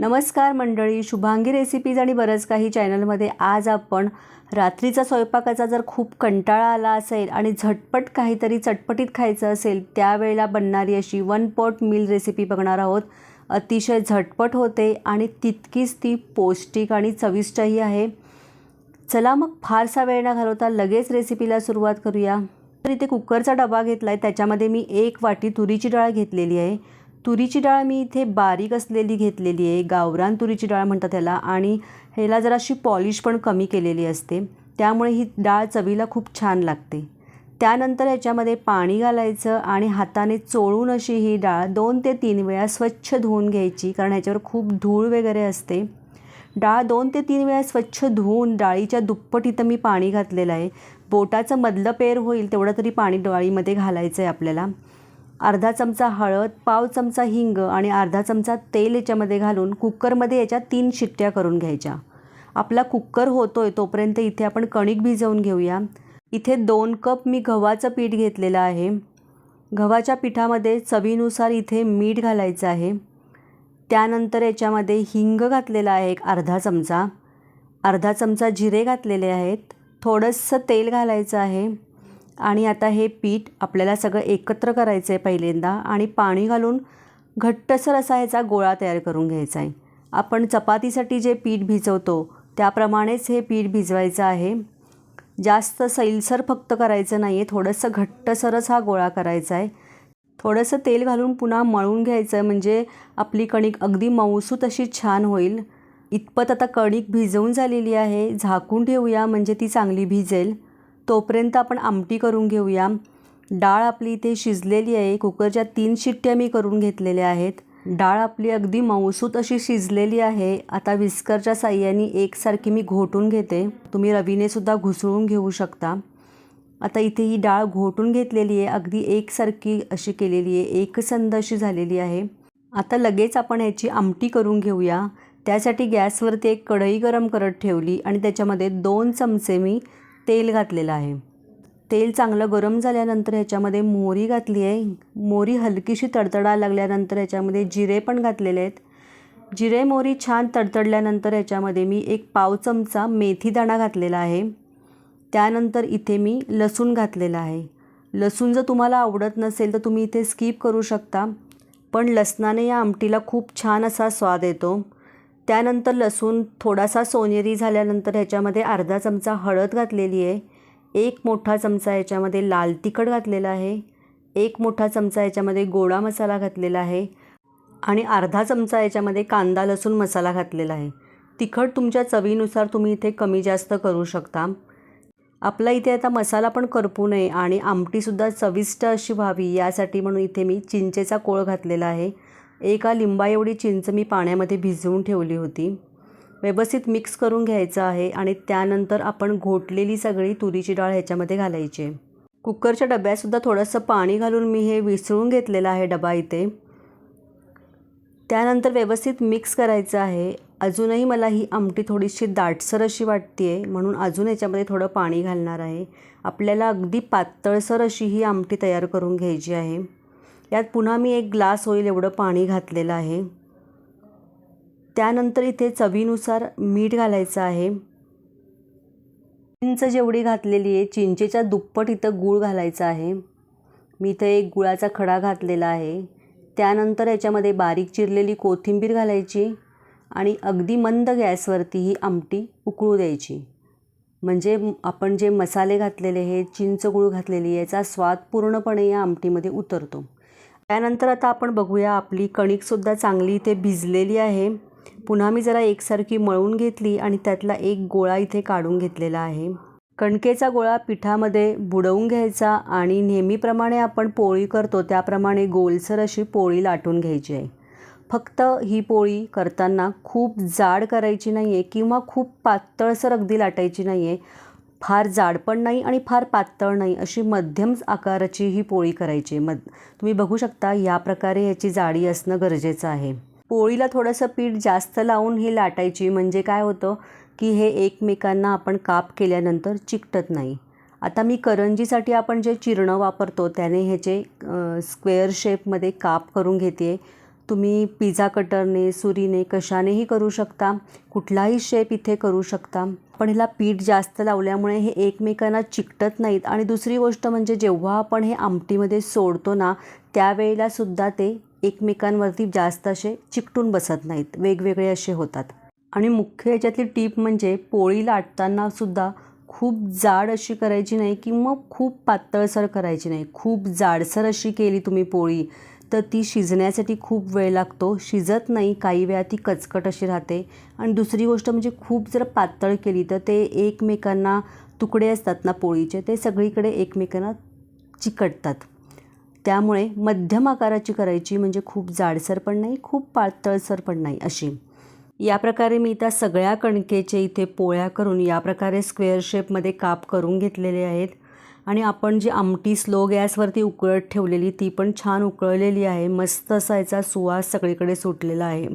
नमस्कार मंडळी शुभांगी रेसिपीज आणि बरंच काही चॅनलमध्ये आज आपण रात्रीचा स्वयंपाकाचा जर खूप कंटाळा आला असेल आणि झटपट काहीतरी चटपटीत खायचं असेल त्यावेळेला बनणारी अशी वन पॉट मील रेसिपी बघणार आहोत. अतिशय झटपट होते आणि तितकीच ती पौष्टिक आणि चविष्टही आहे. चला मग फारसा वेळ न घालवता लगेच रेसिपीला सुरुवात करूया. तर इथे कुकरचा डबा घेतला आहे त्याच्यामध्ये मी एक वाटी तुरीची डाळ घेतलेली आहे. तुरीची डाळ मी इथे बारीक असलेली घेतलेली आहे. गावरान तुरीची डाळ म्हणतात त्याला. आणि ह्याला जराशी पॉलिश पण कमी केलेली असते. त्यामुळे ही डाळ चवीला खूप छान लागते. त्यानंतर ह्याच्यामध्ये पाणी घालायचं आणि हाताने चोळून अशी ही डाळ दोन ते तीन वेळा स्वच्छ धुवून घ्यायची कारण ह्याच्यावर खूप धूळ वगैरे असते. डाळ दोन ते तीन वेळा स्वच्छ धुवून डाळीच्या दुप्पट इथं मी पाणी घातलेलं आहे. बोटाचं मधलं पेर होईल तेवढं तरी पाणी डाळीमध्ये घालायचं आहे आपल्याला. अर्धा चमचा हळद पाव चमचा हिंग आणि अर्धा चमचा तेल याच्यामध्ये घालून कुकरमध्ये याच्या तीन शिट्ट्या करून घ्यायच्या. आपला कुकर होतो आहे तोपर्यंत इथे आपण कणिक भिजवून घेऊया. इथे दोन कप मी गव्हाचं पीठ घेतलेलं आहे. गव्हाच्या पिठामध्ये चवीनुसार इथे मीठ घालायचं आहे. त्यानंतर याच्यामध्ये हिंग घातलेला आहे एक अर्धा चमचा. अर्धा चमचा जिरे घातलेले आहेत. थोडंसं तेल घालायचं आहे. आणि आता हे पीठ आपल्याला सगळं एकत्र करायचं आहे पहिल्यांदा आणि पाणी घालून घट्टसर असा ह्याचा गोळा तयार करून घ्यायचा आहे आपण चपातीसाठी जे पीठ भिजवतो त्याप्रमाणेच हे पीठ भिजवायचं आहे. जास्त सैलसर फक्त करायचं नाही आहे थोडंसं घट्टसरच हा गोळा करायचा आहे थोडंसं तेल घालून पुन्हा मळून घ्यायचं म्हणजे आपली कणिक अगदी मऊसूत अशी छान होईल. इतपत आता कणिक भिजवून झालेली आहे झाकून ठेवूया म्हणजे ती चांगली भिजेल. तोपर्यंत आपण आमटी करून घेऊया. डाळ आपली इथे शिजलेली आहे. कुकरच्या तीन शिट्ट्या मी करून घेतलेल्या आहेत. डाळ आपली अगदी मऊसूत अशी शिजलेली आहे. आता विस्करच्या साह्याने एकसारखी मी घोटून घेते. तुम्ही रवीने सुद्धा घुसळून घेऊ शकता. आता इथे ही डाळ घोटून घेतलेली आहे. अगदी एकसारखी अशी केलेली आहे. एकसंद अशी झालेली आहे. आता लगेच आपण ह्याची आमटी करून घेऊया. त्यासाठी गॅसवरती एक कढई गरम करत ठेवली आणि त्याच्यामध्ये दोन चमचे मी तेल घातलेलं आहे. तेल चांगलं गरम झाल्यानंतर ह्याच्यामध्ये मोहरी घातली आहे. मोहरी हलकीशी तडतडा लागल्यानंतर ह्याच्यामध्ये जिरे पण घातलेले आहेत. जिरे मोहरी छान तडतडल्यानंतर ह्याच्यामध्ये मी एक पाव चमचा मेथीदाणा घातलेला आहे. त्यानंतर इथे मी लसूण घातलेला आहे. लसूण जर तुम्हाला आवडत नसेल तर तुम्ही इथे स्किप करू शकता. पण लसणाने या आमटीला खूप छान असा स्वाद येतो. त्यानंतर लसूण थोडासा सोनेरी झाल्यानंतर ह्याच्यामध्ये अर्धा चमचा हळद घातलेली आहे. एक मोठा चमचा याच्यामध्ये लाल तिखट घातलेला आहे. एक मोठा चमचा याच्यामध्ये गोडा मसाला घातलेला आहे. आणि अर्धा चमचा याच्यामध्ये कांदा लसूण मसाला घातलेला आहे. तिखट तुमच्या चवीनुसार तुम्ही इथे कमी जास्त करू शकता. आपला इथे आता मसाला पण करपू नये आणि आमटीसुद्धा चविष्ट अशी व्हावी यासाठी म्हणून इथे मी चिंचेचा कोळ घातलेला आहे. एका लिंबा एवढी चिंच मी पाण्यामध्ये भिजवून ठेवली होती. व्यवस्थित मिक्स करून घ्यायचं आहे आणि त्यानंतर आपण घोटलेली सगळी तुरीची डाळ ह्याच्यामध्ये घालायची. आहे कुकरच्या डब्यातसुद्धा थोडंसं पाणी घालून मी हे विसळून घेतलेलं आहे डबा इथे. त्यानंतर व्यवस्थित मिक्स करायचं आहे. अजूनही मला ही आमटी थोडीशी दाटसर अशी वाटते आहे म्हणून अजून याच्यामध्ये थोडं पाणी घालणार आहे. आपल्याला अगदी पातळसर अशी ही आमटी तयार करून घ्यायची आहे. यात पुन्हा मी एक ग्लास होईल एवढं पाणी घातलेलं आहे. त्यानंतर इथे चवीनुसार मीठ घालायचं आहे. चिंच जेवढी घातलेली आहे चिंचेच्या दुप्पट इथं गूळ घालायचा आहे. मी इथं एक गुळाचा खडा घातलेला आहे. त्यानंतर याच्यामध्ये बारीक चिरलेली कोथिंबीर घालायची आणि अगदी मंद गॅसवरती ही आमटी उकळू द्यायची. म्हणजे आपण जे मसाले घातलेले हे चिंच गुळ घातलेली याचा स्वाद पूर्णपणे या आमटीमध्ये उतरतो. त्यानंतर आता आपण बघूया आपली कणिकसुद्धा चांगली इथे भिजलेली आहे. पुन्हा मी जरा एकसारखी मळून घेतली आणि त्यातला एक गोळा इथे काढून घेतलेला आहे. कणकेचा गोळा पिठामध्ये बुडवून घ्यायचा आणि नेहमीप्रमाणे आपण पोळी करतो त्याप्रमाणे गोलसर अशी पोळी लाटून घ्यायची आहे. फक्त ही पोळी करताना खूप जाड करायची नाही आहे किंवा खूप पातळसर अगदी लाटायची नाही आहे फार जाड पण नाही आणि फार पातळ नाही अशी मध्यम आकाराची ही पोळी करायची. मध तुम्ही बघू शकता या प्रकारे याची जाडी असणं गरजेचं आहे. पोळीला थोडंसं पीठ जास्त लावून ही लाटायची. म्हणजे काय होतं की हे एकमेकांना आपण काप केल्यानंतर चिकटत नाही. आता मी करंजीसाठी आपण जे चिरणं वापरतो त्याने ह्याचे स्क्वेअर शेपमध्ये काप करून घेते आहे तुम्ही पिझ्झा कटरने सुरीने कशानेही करू शकता. कुठलाही शेप इथे करू शकता. पण ह्याला पीठ जास्त लावल्यामुळे हे एकमेकांना चिकटत नाहीत. आणि दुसरी गोष्ट म्हणजे जेव्हा आपण हे आमटीमध्ये सोडतो ना त्यावेळेलासुद्धा ते एकमेकांवरती जास्त असे चिकटून बसत नाहीत. वेगवेगळे असे होतात. आणि मुख्य याच्यातली टीप म्हणजे पोळी लाटताना सुद्धा खूप जाड अशी करायची नाही किंवा खूप पातळसर करायची नाही. खूप जाडसर अशी केली तुम्ही पोळी. तर ती शिजण्यासाठी खूप वेळ लागतो. शिजत नाही काही वेळा ती कचकट अशी राहते. आणि दुसरी गोष्ट म्हणजे खूप जर पातळ केली तर ते एकमेकांना तुकडे असतात ना पोळीचे ते सगळीकडे एकमेकांना चिकटतात. त्यामुळे मध्यम आकाराची करायची म्हणजे खूप जाडसर पण नाही खूप पातळसर पण नाही अशी. या प्रकारे मी त्या सगळ्या कणकेचे इथे पोळ्या करून या प्रकारे स्क्वेअर शेपमध्ये काप करून घेतलेले आहेत. आणि आपण जी आमटी स्लो गॅसवरती उकळत ठेवलेली ती पण छान उकळलेली आहे. मस्त असा याचा सुवास सगळीकडे सुटलेला आहे.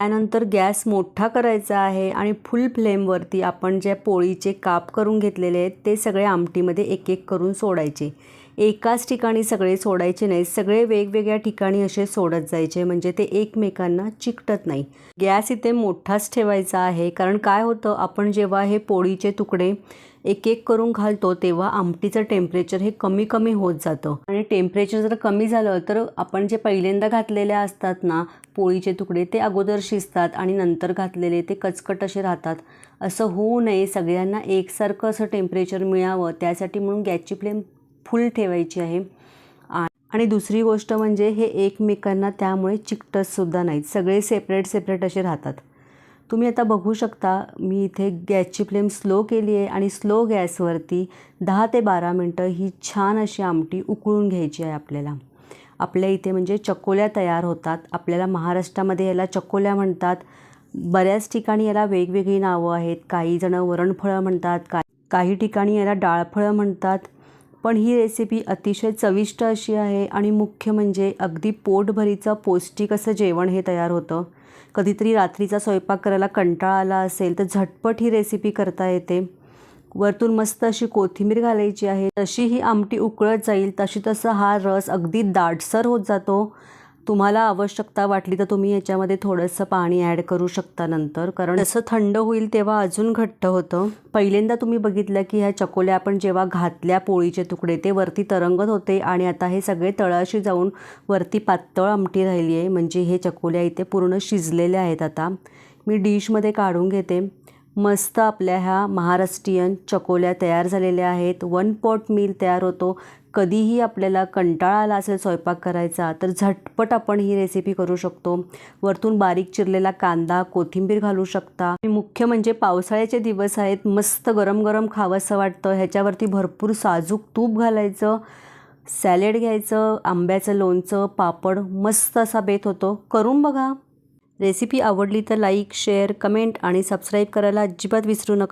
त्यानंतर गॅस मोठा करायचा आहे आणि फुल फ्लेमवरती आपण ज्या पोळीचे काप करून घेतलेले आहेत ते सगळे आमटीमध्ये एक एक करून सोडायचे. एकाच ठिकाणी सगळे सोडायचे नाही सगळे वेगवेगळ्या ठिकाणी असे सोडत जायचे. म्हणजे ते एकमेकांना चिकटत नाही. गॅस इथे मोठाच ठेवायचा आहे. कारण काय होतं आपण जेव्हा हे पोळीचे तुकडे एक एक करून घालतो तेव्हा आमटीचं टेम्परेचर हे कमी कमी होत जातं. आणि टेम्परेचर जर कमी झालं तर आपण जे पहिल्यांदा घातलेल्या असतात ना पोळीचे तुकडे ते अगोदर शिजतात आणि नंतर घातलेले ते कचकट असे राहतात. असं होऊ नये. सगळ्यांना एकसारखं असं टेम्परेचर मिळावं. त्यासाठी म्हणून गॅसची फ्लेम फुल ठेवायची आहे. आणि दुसरी गोष्ट म्हणजे हे एकमेकांना त्यामुळे चिकटतसुद्धा नाहीत. सगळे सेपरेट सेपरेट असे राहतात. तुम्ही आता बघू शकता मी इथे गॅसची फ्लेम स्लो केली आहे आणि स्लो गॅसवरती दहा ते बारा मिनटं ही छान अशी आमटी उकळून घ्यायची आहे आपल्याला. आपल्या इथे म्हणजे चकोल्या तयार होतात. आपल्याला महाराष्ट्रामध्ये याला चकोल्या म्हणतात. बऱ्याच ठिकाणी याला वेगवेगळी नावं आहेत. काही जणं वरणफळं म्हणतात का काही ठिकाणी याला डाळफळं म्हणतात. पण ही रेसिपी अतिशय चविष्ट अशी आहे आणि मुख्य म्हणजे अगदी पोटभरीचं पौष्टिक असं जेवण हे तयार होतं. कधीतरी रात्रीचा स्वयंपाक करायला कंटाळा आला असेल तर झटपट ही रेसिपी करता येते. वरतून मस्त अशी कोथिंबीर घालायची आहे. तशी ही आमटी उकळत जाईल तशी तसं हा रस अगदी दाटसर होत जातो. तुम्हाला आवश्यकता वाटली तर तुम्ही याच्यामध्ये थोडंसं पाणी ॲड करू शकता नंतर. कारण जसं थंड होईल तेव्हा अजून घट्ट होतं. पहिल्यांदा तुम्ही बघितलं की ह्या चकोल्या आपण जेव्हा घातल्या पोळीचे तुकडे ते वरती तरंगत होते आणि आता हे सगळे तळाशी जाऊन वरती पातळ आमटी राहिली आहे. म्हणजे हे चकोल्या इथे पूर्ण शिजलेल्या आहेत आता. मी डिशमध्ये काढून घेते. मस्त आपल्या ह्या महाराष्ट्रीयन चकोल्या तयार झालेल्या आहेत. वन पॉट मील तयार होतो. कधीही आपल्याला कंटाळा आला असेल स्वयंपाक करायचा तर झटपट आपण ही रेसिपी करू शकतो. वरतून बारीक चिरलेला कांदा कोथिंबीर घालू शकता. मुख्य म्हणजे पावसाळ्याचे दिवस आहेत मस्त गरम गरम खावंसं वाटतं. ह्याच्यावरती भरपूर साजूक तूप घालायचं सॅलेड घ्यायचं आंब्याचं लोणचं पापड मस्त असा बेत होतो. करून बघा. रेसिपी आवडली तर लाईक शेअर कमेंट आणि सबस्क्राईब करायला अजिबात विसरू नका.